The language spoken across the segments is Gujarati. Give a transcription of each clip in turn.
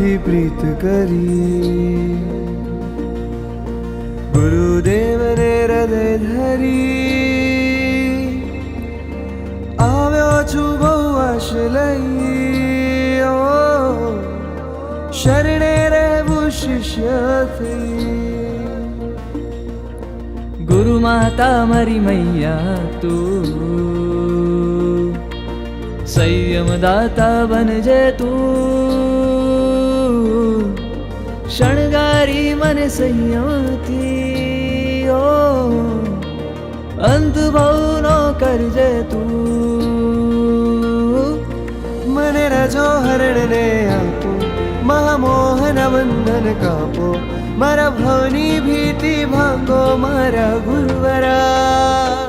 પરમાત્મથી પ્રીત કરી ગુરુદેવને હૃદય ધરી આવ્યો છું બહુ આશ લઈ શરણે રહેવું શિષ્યથી ગુરુ માતા મારી મૈયા તું સંયમ દાતા બનજે તું શણગારી મને સંયમથી, ઓ, અંત ભાવનો કરજે તું. મને રજો હરણને આપો, મહામોહન બંધન કાપો, મારા ભવની ભીતિ ભાંગો, મારા ગુરુવરા.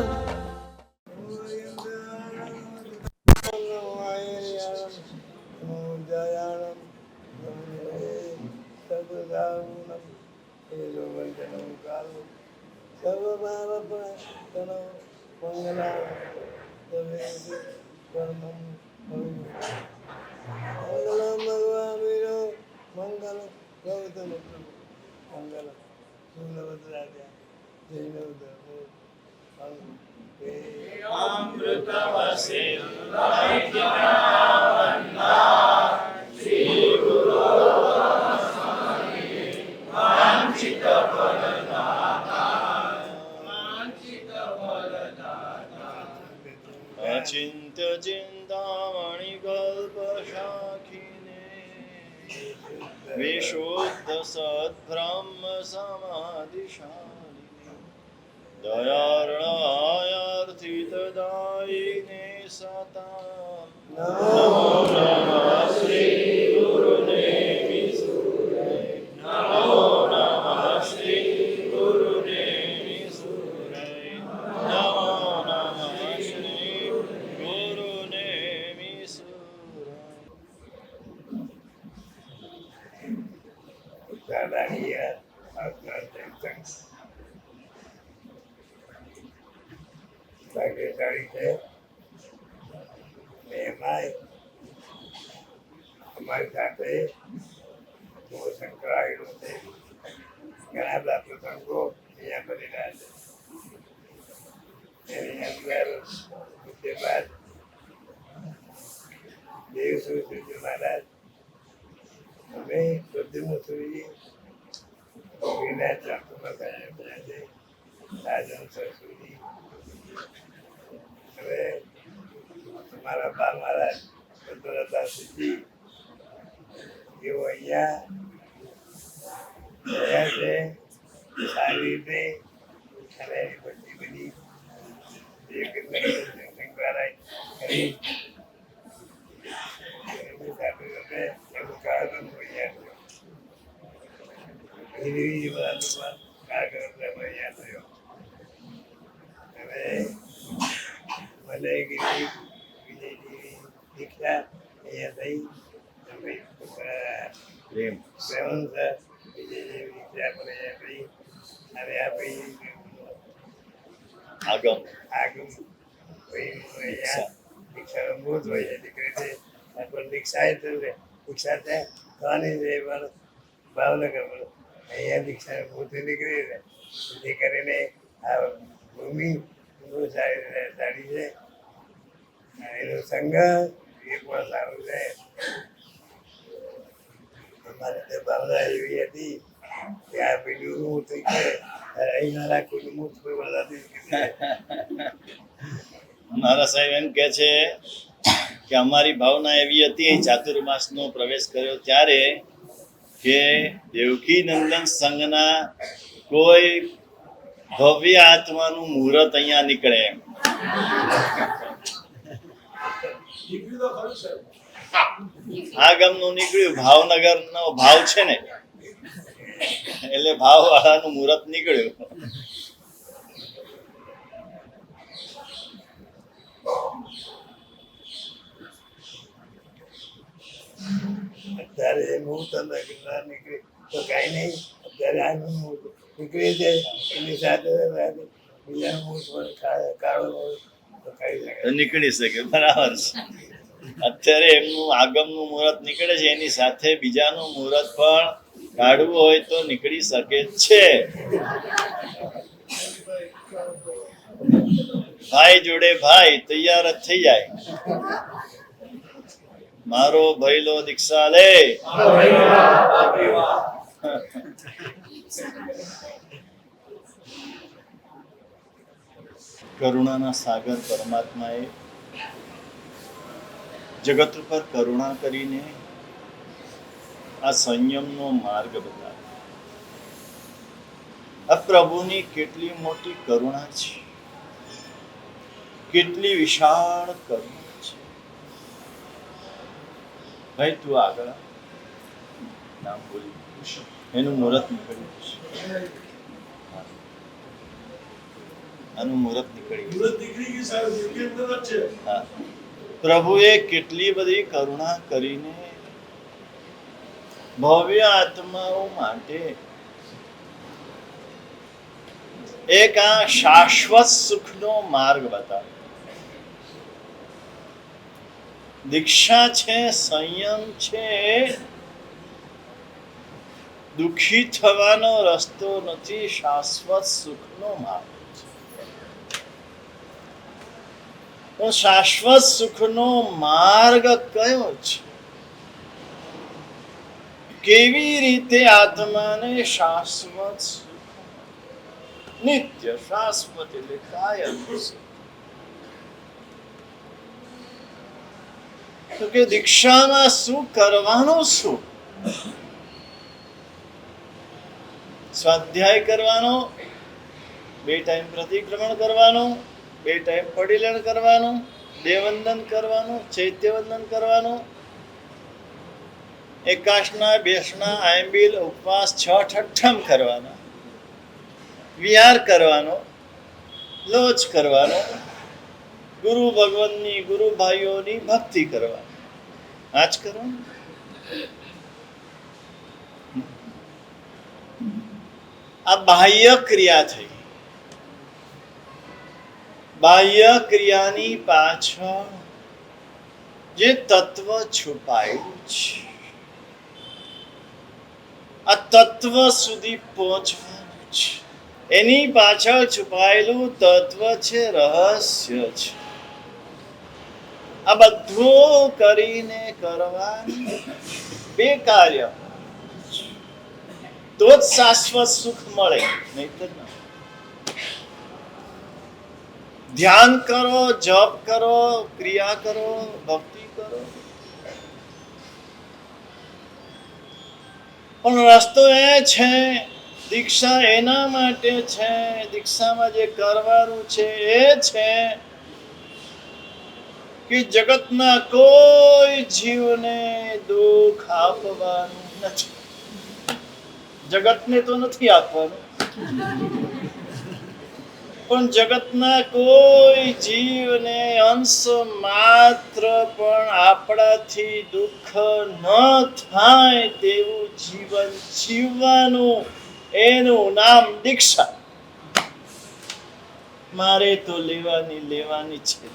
મંગલમ ભગવાન વીરો મંગલ ગૌતમ મંગલ સુંદરભદ્રાજા જૈન અચિંત્ય ચિંતામણિ કલ્પશાખિને વિશુદ્ધ સદ્બ્રહ્મ સમાધિશાલિને દયાર્ણાયાર્થિતદાયિને સતા નમો નમઃ શ્રી ગુરુદેવી સુરાય નમો નમઃ શ્રી ગુરુદેવી સુરાય નમો નમઃ શ્રી ગુરુદેવી સુરાય ભાગ્યશાળી છે ને એમાંય અમારી સાથે બહુ સંકળાયેલું છે ઘણા બધા પ્રસંગો અહીંયા બનેલા છે એની અંદર તે બાદ દેવ સુશ્રી મહારાજ અમે બધી મુસરી વિના ચાકુમાં ગયા બધા છે રાજન સરસ્વતી હવે મારા બા મહારાજ ભદ્રદાસજી એવો અહીંયા રહ્યા છે સારી રીતે અને એની બધી બધી એક શંકરાય કરી એમની સાથે અમે એનું કાર્યક્રમ અહીંયા થયો એવી બધા લોકો કાર્યક્રમ અહીંયા થયો હવે મને ગીરી વિજયજી દીક્ષા અહીંયા થઈ પ્રેમ સેવન સર વિજયજી દીક્ષા પણ અહીંયા થઈ અને આ ભાઈ આગમ અહીંયા દીક્ષાનો મૂળ હોય છે દીકરી છે પણ દીક્ષા છે દીક્ષા ત્યાં થવાની છે પણ ભાવનગર પણ અહીંયા દીક્ષા પોતે નીકળી છે જેથી કરીને આ ભૂમિ બહુ સારી સારી છે એનો સંઘ એ પણ સારો છે અમારે તો ભાવના એવી હતી, કે આ પેલું થઈ કે અહીં કુટુંબ કોઈ બધાથી મારા સાહેબ એમ કે છે કે અમારી ભાવના એવી હતી ચાતુર્માસનો પ્રવેશ કર્યો ત્યારે, કે દેવકી નંદન સંઘના કોઈ ભવ્ય આત્માનું મુહૂર્ત અહીંયા નીકળે આ ગામનું નીકળ્યું. ભાવનગર નો ભાવ છે ને. એટલે ભાવ વાળાનું મુહૂર્ત નીકળ્યું. અત્યારે હું તમને ના નીકળી? તો કઈ નહીં. અત્યારે આનું મૂળ નીકળી જાય એની સાથે બીજાનું મૂળ પણ કા- કાળો હોય નીકળી શકે, બરાબર છે. અત્યારે એમનું આગમનું મુહૂર્ત નીકળે છે, એની સાથે બીજાનું મુહૂર્ત પણ કાઢવું હોય તો નીકળી શકે છે. ભાઈ જોડે ભાઈ, તૈયાર જ થઈ જાય. મારો ભૈલો દીક્ષા લે. કરુણાના સાગર પરમાત્માએ જગત ઉપર કરુણા કરીને આ સંયમનો માર્ગ બતાવ્યો. આ પ્રભુની કેટલી મોટી કરુણા છે. કેટલી વિશાળ કરુણા છે. ભાઈ, તું આગળ નામ બોલી એનું મુહૂર્ત નીકળ્યું છે આનું મુહૂર્ત નીકળી ગયું હા. પ્રભુએ કેટલી બધી કરુણા કરીને ભવ્ય આત્માઓ માટે એક આ શાશ્વત સુખનો માર્ગ બતાવ્યો. દીક્ષા છે સંયમ છે દુખી થવાનો રસ્તો નથી શાશ્વત સુખનો માર્ગ છે શાશ્વત સુખનો માર્ગ કયો છે? કેવી રીતે આત્માને શાશ્વત સુખ, નિત્ય શાશ્વત એટલે કાયમ તો કે દીક્ષામાં શું કરવાનું શું સ્વાધ્યાય કરવાનો, બે ટાઈમ પ્રતિક્રમણ કરવાનું બે ટાઈમ પડીલણ કરવાનું, દેવવંદન કરવાનું, ચૈત્યવંદન કરવાનું. એકાશના બેસના આયંબિલ, ઉપવાસ છ ઠઠ્ઠમ કરવાના. વિહાર કરવાનો લોચ કરવાનો. ગુરુ ભગવાનની, ગુરુ ભાઈઓની ભક્તિ કરવાની. આ જ કરવાનું. આ બાહ્ય ક્રિયા થઈ. બાહ્ય ક્રિયાની પાછળ જે તત્વ છુપાયેલું છે. આ તત્વ સુધી પહોંચવાનું છે. એની પાછળ છુપાયેલું તત્વ છે રહસ્ય છે. આ બધું કરીને કરવાનું બે કાર્ય. તો જ શાશ્વત સુખ મળે નહીં તો. ધ્યાન કરો, જપ કરો, ક્રિયા કરો, ભક્તિ કરો. પણ રસ્તો એ છે, દીક્ષા એના માટે છે, દીક્ષામાં જે કરવાનું છે એ છે કે જગતના કોઈ જીવને દુઃખ આપવાનું નથી. જગતને તો નથી આપવાનું. પણ જગતના કોઈ જીવને અંશ માત્ર પણ આપણાથી દુઃખ ન થાય તેવું જીવન જીવવાનું એનું નામ દીક્ષા. મારે તો લેવાની લેવાની છે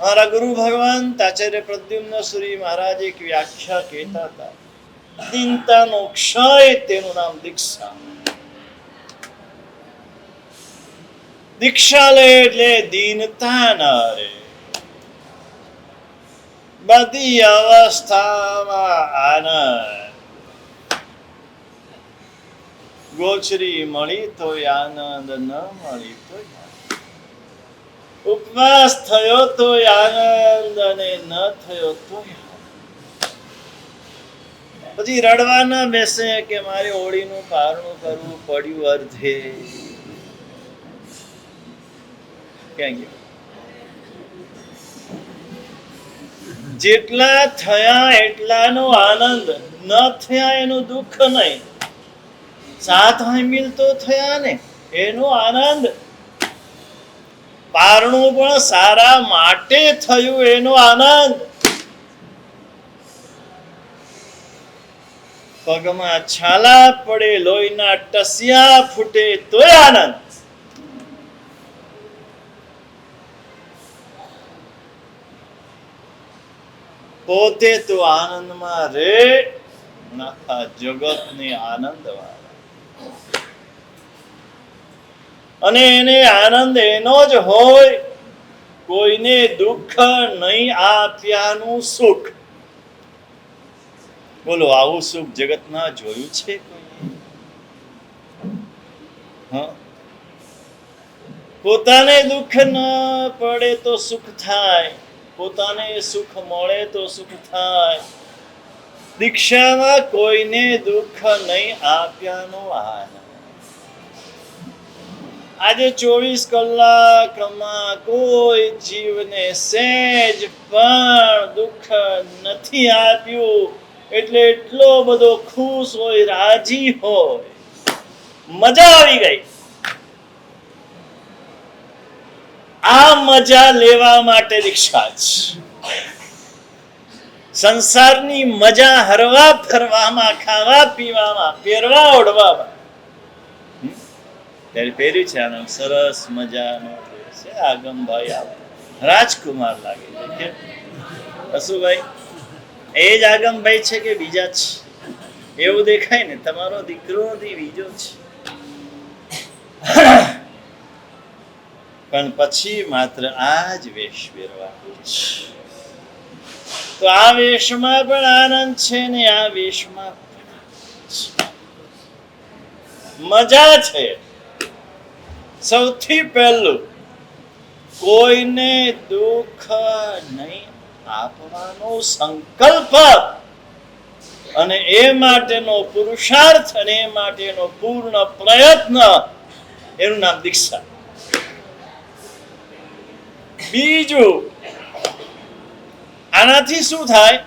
મારા ગુરુ ભગવાન તાચાર્ય પ્રદ્યુમ્ન સુરી મહારાજ એક વ્યાખ્યા કહેતા હતા. ચિંતાનો ક્ષય તેનું નામ દીક્ષા. દીક્ષા લે એટલે દીનતા ના બધી અવસ્થામાં આનંદ. ગોચરી મળી તો આનંદ ન મળી તો ઉપવાસ થયો તો આનંદ અને ન થયો તો પછી રડવાના બેસે કે મારે હોળીનું પારણું કરવું પડ્યું અર્ધે. ક્યાં યુ જેટલા થયા એટલાનો આનંદ, ન થયા એનું દુઃખ નહીં. સાત હામિલ તો થયા ને, એનો આનંદ. પારણું પણ સારા માટે થયું એનો આનંદ. પગમાં છાલા પડે, લોહીના ટસિયા ફૂટે, તોય આનંદ. પોતે તું આનંદમાં રે નાખા જગતની આનંદ અને એને આનંદ એનો જ હોય, કોઈને દુઃખ નહીં આપ્યાનું સુખ. બોલો, આવું સુખ જગતમાં જોયું છે? પોતાને દુઃખ ન પડે તો સુખ થાય. પોતાને સુખ મળે તો સુખ થાય. દીક્ષામાં કોઈને દુઃખ નહીં આપ્યાનો આનંદ. આજે ચોવીસ કલાકમાં કોઈ જીવને સહેજ પણ દુઃખ નથી આપ્યું. એટલે એટલો બધો ખુશ હોય, રાજી હોય. મજા આવી ગઈ. આ મજા લેવા માટે રિક્ષા છે સંસારની મજા હરવા, ફરવામાં, ખાવા, પીવામાં, પહેરવા, ઓઢવામાં. ત્યારે પહેર્યું છે આનો સરસ મજાનો છે આગમભાઈ રાજકુમાર લાગે છે, કે? અશુભાઈ એ જ આગમભાઈ છે કે બીજા છે એવું દેખાય ને, તમારો દીકરો બીજો છે પણ પછી માત્ર આ જ વેશ પહેરવાનો છે તો આ વેશમાં પણ આનંદ છે ને આ વેશમાં મજા છે. સૌથી પહેલું, કોઈને દુઃખ નહીં આપવાનો સંકલ્પ અને એ માટેનો પુરુષાર્થ અને એ માટેનો પૂર્ણ પ્રયત્ન, એનું નામ દીક્ષા. બીજું, આનાથી શું થાય?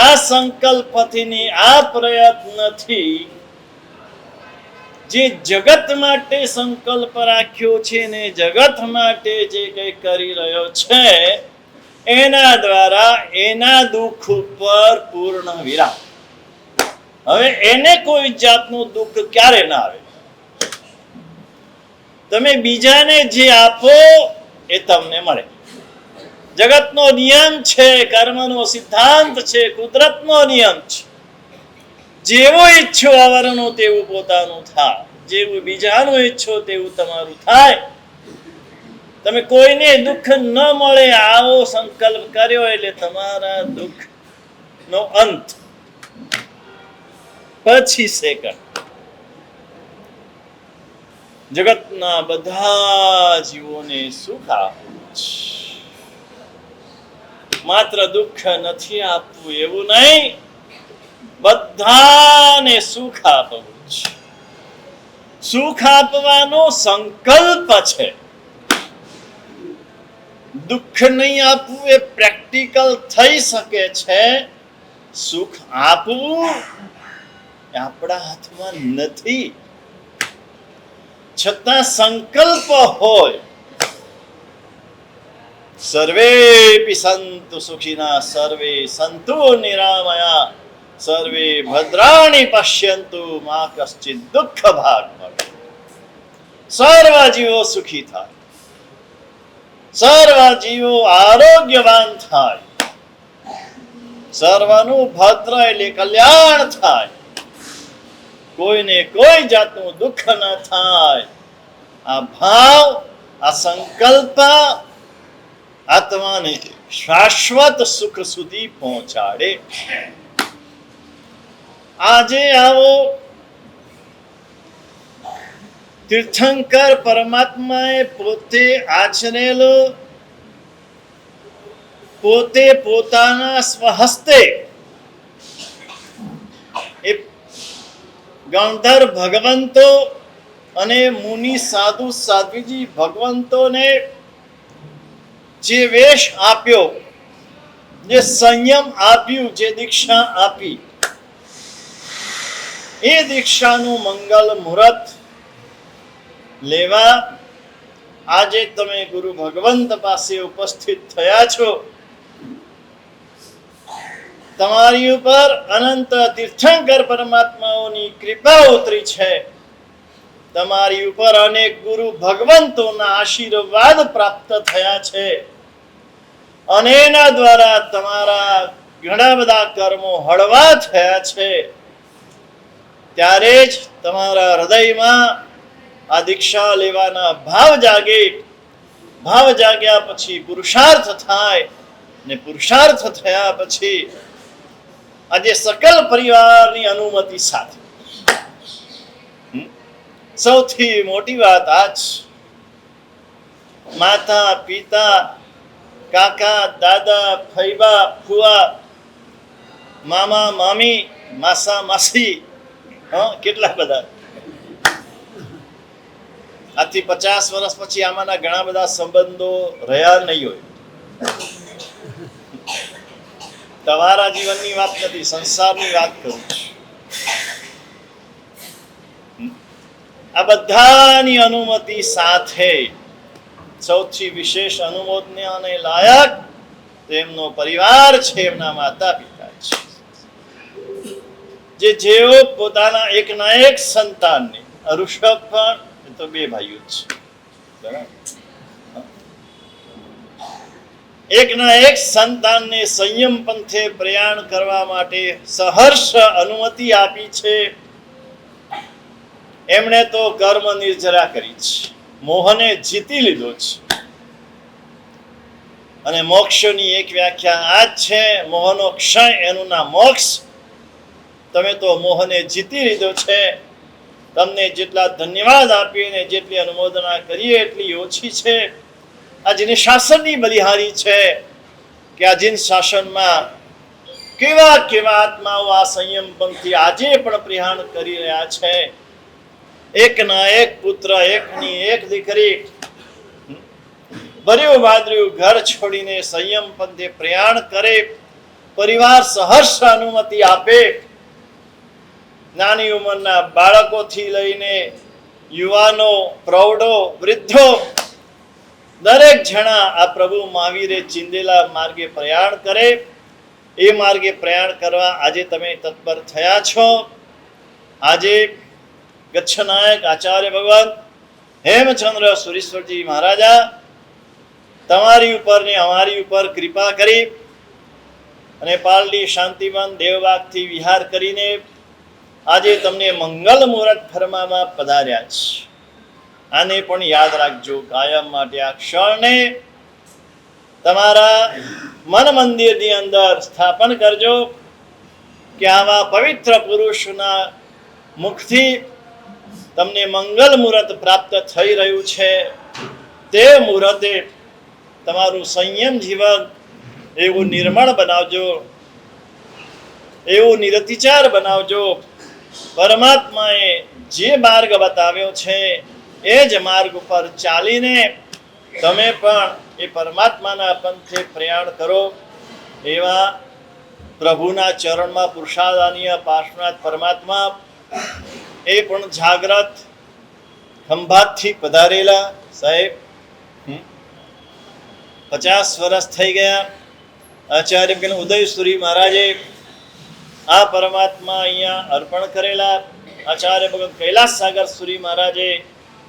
આ સંકલ્પથી આ પ્રયત્નથી જે જગત માટે સંકલ્પ રાખ્યો છે ને જગત માટે જે કંઈ કરી રહ્યો છે, એના દ્વારા એના દુઃખ ઉપર પૂર્ણ વિરામ. હવે એને કોઈ જાતનું દુઃખ ક્યારે ના આવે? તમે બીજાને જે આપો એ તમને મળે. જગતનો નિયમ છે, કર્મનો સિદ્ધાંત છે, કુદરતનો નિયમ છે. જેવો ઈચ્છો આવરણો તેવું પોતાનું થાય. જેવું બીજાનું ઈચ્છો તેવું તમારું થાય. તમે કોઈને દુઃખ ન મળે, આવો સંકલ્પ કર્યો એટલે તમારા દુઃખ નો અંત. પછી સેકન્ડ જગતના બધા જીવોને સુખ આપવું છે. માત્ર દુઃખ નથી આપવું એવું નહીં, બધાને સુખ આપવું છે. સુખ આપવાનો સંકલ્પ છે. દુઃખ નહીં આપવું એ પ્રેક્ટિકલ થઈ શકે છે. સુખ આપવું આપણા હાથમાં નથી. છતાં સંકલ્પ હોય સર્વેપી સંતુ સુખિના સર્વે સંતુ નિરામયા સર્વે ભદ્રાણી પશ્યંતુ મા કશ્ચિત દુઃખ ભાગ મળે સર્વ જીવો સુખી થાય સર્વ જીવો આરોગ્યવાન થાય સર્વનું ભદ્ર એટલે કલ્યાણ થાય કોઈને કોઈ જાતનું દુઃખ ન થાય. આ ભાવ, આ સંકલ્પ આત્માને શાશ્વત સુખ સુધી પહોંચાડે. આજે આવો તીર્થંકર પરમાત્માએ પોતે આચરેલો, પોતે પોતાના સ્વહસ્તે ગંધર ભગવંતો અને મુનિ સાધુ સાધ્વીજી ભગવંતોને જે વેશ આપ્યો, જે સંયમ આપ્યું, જે દીક્ષા આપી, એ દીક્ષાનું મંગલ મુહૂર્ત લેવા આજે તમે ગુરુ ભગવંત પાસે ઉપસ્થિત થયા છો. તમારી ઉપર અનંત તીર્થંકર પરમાત્માઓની કૃપા ઉતરી છે. તમારી ઉપર અનેક ગુરુ ભગવંતોના આશીર્વાદ પ્રાપ્ત થયા છે. અને એના દ્વારા તમારા ઘણા બધા કર્મો હળવા થયા છે. ત્યારે જ તમારા હૃદયમાં આ દીક્ષા લેવાના ભાવ જાગે. ભાવ જાગ્યા પછી પુરુષાર્થ થાય ને પુરુષાર્થ થયા પછી આજે સકલ પરિવારની અનુમતિ સાથે. સૌથી મોટી વાત આ જ માતા, પિતા, કાકા, દાદા ફૈબા ફુવા મામા, મામી, માસા, માસી, હં, કેટલા બધા? આજથી પચાસ વર્ષ પછી આમાંના ઘણા બધા સંબંધો રહ્યા નહીં હોય. તમારા જીવનની વાત નથી, સંસારની વાત કરું આ બધાની અનુમતિ સાથે સૌથી વિશેષ અનુમોદને અને લાયક તેમનો પરિવાર છે એમના માતા પિતા છે. જે જેઓ પોતાના એકના એક સંતાનને, અરુષભ પણ, એ તો બે ભાઈઓ છે. બરાબર? એકના એક સંતાનને સંયમ પંથે પ્રયાણ કરવા માટે સહર્ષ અનુમતિ આપી છે. એમણે તો કર્મ નિર્જરા કરી છે. મોહને જીતી લીધો છે. અને મોક્ષની એક વ્યાખ્યા આ જ છે, મોહનો ક્ષય એનું નામ મોક્ષ. તમે તો મોહને જીતી લીધો છે. તમને જેટલા ધન્યવાદ આપીને જેટલી અનુમોદના કરીએ એટલી ઓછી છે. આ જેને શાસનની બલિહારી છે, કે આ જીન શાસનમાં કેવા કેવા આત્માઓ આ સંયમ પંથી આજે પણ પ્રયાણ કરી રહ્યા છે. એકના એક પુત્ર, એકની એક દીકરી, ભર્યું વાદળ્યું ઘર છોડીને સંયમ પંથે પ્રયાણ કરે, પરિવાર સહર્ષ અનુમતિ આપે. નાની ઉંમરના બાળકોથી લઈને યુવાનો, પ્રૌઢો, વૃદ્ધો દરેક જણા આ પ્રભુ મહાવીરે ચિંદેલા માર્ગે પ્રયાણ કરે. એ માર્ગે પ્રયાણ કરવા આજે તમે તત્પર થયા છો. આજે ગચ્છનાયક આચાર્ય ભગવાન હેમચંદ્ર સુરેશ્વરજી મહારાજા તમારી ઉપર ને અમારી ઉપર કૃપા કરી અને પાલડી શાંતિવન દેવબાગથી વિહાર કરીને આજે તમને મંગલ મુહૂર્ત ફરમામાં પધાર્યા છે. આને પણ યાદ રાખજો. કાયમ માટે આ ક્ષણને તમારા મન મંદિરની અંદર સ્થાપન કરજો કે આવા પવિત્ર પુરુષના મુખથી તમને મંગલ મુહૂર્ત પ્રાપ્ત થઈ રહ્યું છે. તે મુહૂર્તે તમારું સંયમ જીવન એવું નિર્મળ બનાવજો. એવું નિરતિચાર બનાવજો. પરમાત્માએ જે માર્ગ બતાવ્યો છે એ જ માર્ગ ઉપર ચાલીને તમે પણ એ પરમાત્માના પંથે પ્રયાણ કરો એવા પ્રભુના ચરણમાં પુરુષાદાનીય પાર્શ્વનાથ પરમાત્મા એ પણ જાગ્રત ખંભાતથી પધારેલા સાહેબ. પચાસ વર્ષ થઈ ગયા. આચાર્ય ઉદયસુરી મહારાજે આ પરમાત્મા અહીંયા અર્પણ કરેલા. આચાર્ય ભગત કૈલાસ સાગર સુરી મહારાજે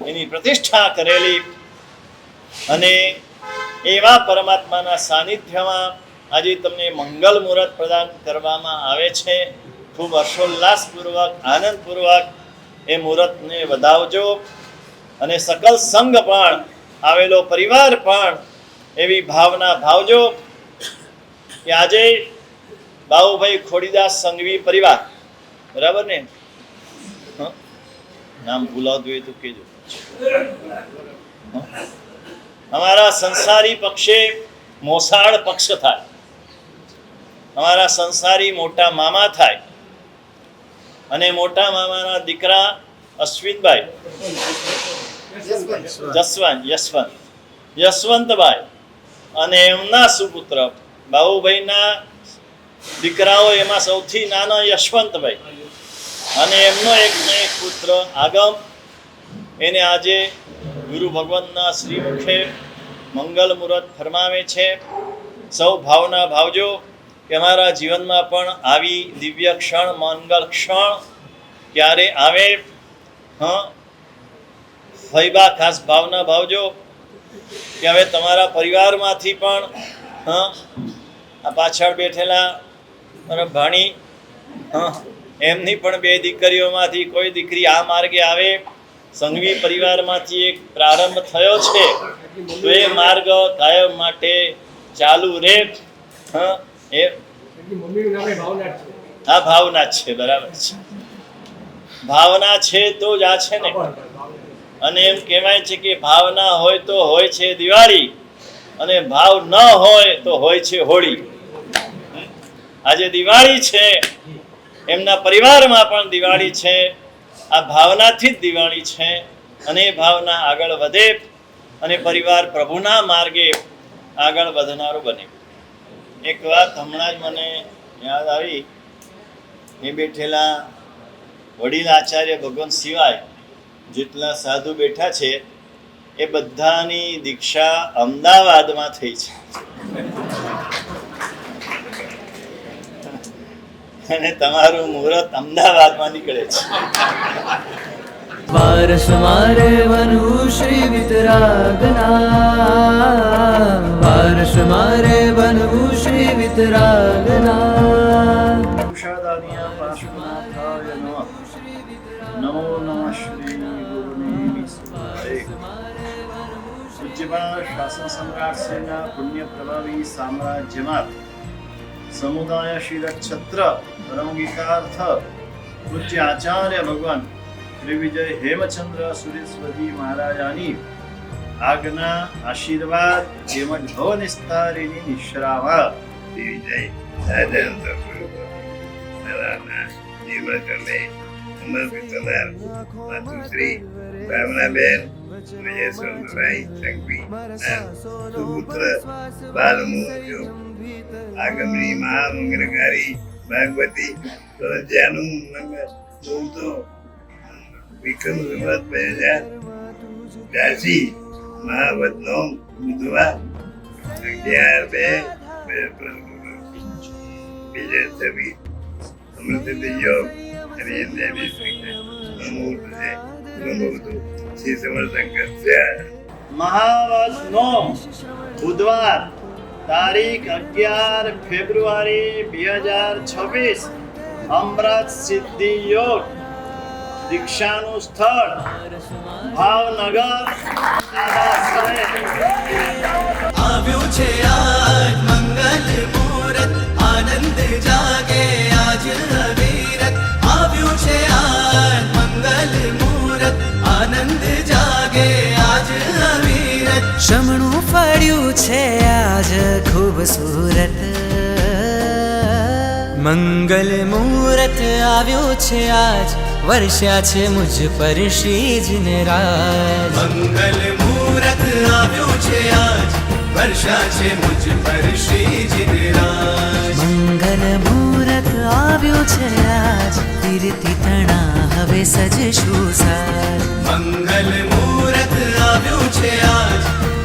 એની પ્રતિષ્ઠા કરેલી અને એવા પરમાત્માના સાનિધ્યમાં આજે તમને મંગલ મુહૂર્ત પ્રદાન કરવામાં આવે છે ખૂબ હર્ષોલ્લાસપૂર્વક, આનંદપૂર્વક એ મુહૂર્તને વધાવજો અને સકલ સંઘ પણ, આવેલો પરિવાર પણ એવી ભાવના ભાવજો કે આજે બાબુભાઈ ખોડીદાસ સંઘવી પરિવાર બરાબર ને? નામ ભૂલાવતું હોય તો કહેજો? અમારા સંસારી પક્ષે મોસાળ પક્ષ થાય. અમારા સંસારી મોટા મામા થાય. અને મોટા મામાના દીકરા અશ્વિનભાઈ. જસવંત, યશવંત. યશવંતભાઈ અને એમના સુપુત્ર બાહુભાઈના દીકરાઓ એમાં સૌથી નાનો યશવંતભાઈ. અને એમનો એક પુત્ર આગમ એને આજે ગુરુ ભગવાનના શ્રી મુખે મંગલ મુહૂર્ત ફરમાવે છે. સૌ ભાવના ભાવજો કે અમારા જીવનમાં પણ આવી દિવ્ય ક્ષણ મંગલ ક્ષણ ક્યારે આવે? હં? ફૈબા ખાસ ભાવના ભાવજો કે હવે તમારા પરિવારમાંથી પણ, હં? આ પાછળ બેઠેલા ભાણી, હં? એમની પણ બે દીકરીઓમાંથી કોઈ દીકરી આ માર્ગે આવે? સંઘવી પરિવારમાંથી એક પ્રારંભ થયો છે. તો એ માર્ગ કાયમ માટે ચાલુ રહે હા, એ આ ભાવના છે, બરાબર છે. ભાવના છે તો જ આ છે ને. અને એમ કહેવાય છે કે ભાવના હોય તો હોય છે દિવાળી, અને ભાવ ન હોય તો હોય છે હોળી. આજે દિવાળી છે. એમના પરિવારમાં પણ દિવાળી છે. આ ભાવનાથી જ દિવાળી છે અને એ ભાવના આગળ વધે અને પરિવાર પ્રભુના માર્ગે આગળ વધનારો બને. એક વાત હમણાં જ મને યાદ આવી. એ બેઠેલા વડીલ આચાર્ય ભગવાન સિવાય જેટલા સાધુ બેઠા છે, એ બધાની દીક્ષા અમદાવાદમાં થઈ છે. અને તમારું મુહૂર્ત અમદાવાદમાં નીકળે છે. વારસ મારે બનવું શ્રી વિતરાગના. વારસ મારે બનવું શ્રી વિતરાગના. નમો નમઃ શ્રી સુધાય. શાસન સમ્રાટ શ્રીના પુણ્ય પ્રભાવી સામ્રાજ્યમાં સમુદાય શીલ છત્ર પરમગીતાર્થ પૂજ્ય આચાર્ય ભગવાન શ્રી વિજય હેમચંદ્ર સુરેશ્વરજી મહારાજાની આજ્ઞા આશીર્વાદ તેમજ ભવનિસ્તારીની નિશ્રાવા વિજય સાધન જીવન કરને સમર્પિત થનાર માતુશ્રી ભાવનાબેન વિજયસ્વરભાઈ સંઘવી સુપુત્ર બાલમુજો આગમની મહામંગલકારી ભાગવતી મંગળ મૂર્તો વિક્રમ સંવત બે હજાર બ્યાસી મહાવતનો બુધવાર અગિયાર બે બીજા છવ્વીસ અમૃત યોગ અને એમની અમૂર્ત છે નમોતું શ્રી સમર્થન છે મહાવત નો બુધવાર તારીખ અગિયાર ફેબ્રુઆરી બે હજાર છવ્વીસ અમૃત સિદ્ધિ યોગ દીક્ષાનું સ્થળ ભાવનગર. ખૂબસૂરત મંગલ મુહૂર્ત આવ્યો છે આજ વર્ષ્યા છે મુજ પર શ્રીજીને રાજ. મંગલ મુહૂર્ત આવ્યો છે આજ વર્ષા છે મુજ પર શ્રીજીને રાજ. મંગલ મુહૂર્ત આવ્યું છે આજ કીર્તિ તણા હવે સજશું સાજ. મંગલ મુહૂર્ત આવ્યું છે આજ